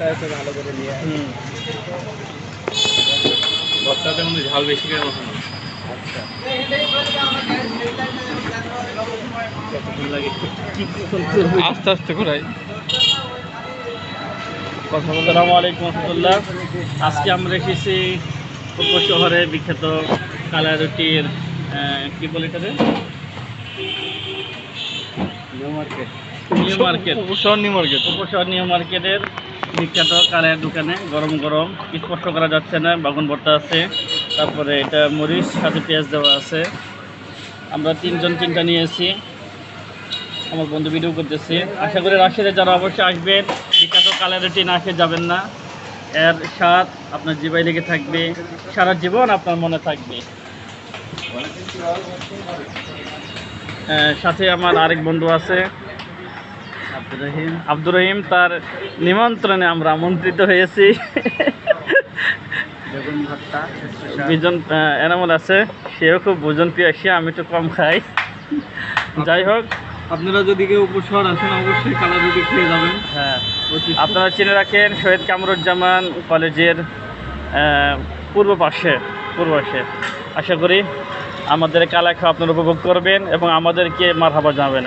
ভর্তা আছে ভালো করে নিয়ে। বস্তাতে মধ্যে ঝাল বেশি করে বসানো আচ্ছা। আস্তে আস্তে ঘুরাই কথা বলতে আলাইকুম রহমতুল্লাহ। আজকে আমরা এসেছি পূর্ব শহরে বিখ্যাত কালা রুটির কি বলে এটাতে new market. New market. Upashahar new market. Upashahar new মার্কেটের বিখ্যাত কালের দোকানে গরম গরম, স্পর্শ করা যাচ্ছে না, বাগুন ভর্তা আছে। তারপরে এটা মরিচ, সাথে পেঁয়াজ দেওয়া আছে। আমরা তিনজন তিনটা নিয়েছি আমার বন্ধু ভিডিও করতেছি। আশা করি রাশিয়াতে যারা অবশ্যই আসবেন। বিখ্যাত কালের রুটি না খেয়ে যাবেন না। এর স্বাদ আপনার জিবাই লেগে থাকবে। সারা জীবন আপনার মনে থাকবে। সাথে আমার আরেক বন্ধু আছে। রহিম। আব্দুর রহিম তার নিমন্ত্রণে আমরা আমন্ত্রিত হয়েছি। বিজন এনামল আছে সেও খুব ভোজন প্রিয় সে আমি একটু কম খাই। যাই হোক। আপনারা যদি কেউ উপসর আসেন অবশ্যই কালার রুটি খেয়ে যাবেন। হ্যাঁ। আপনারা চিনে রাখেন শহীদ কামরুজ্জামান কলেজের পূর্ব পাশে পূর্ব পাশে। আশা করি আমাদের কালা খাওয়া আপনারা উপভোগ করবেন এবং আমাদেরকে মার মারহাবা জানাবেন।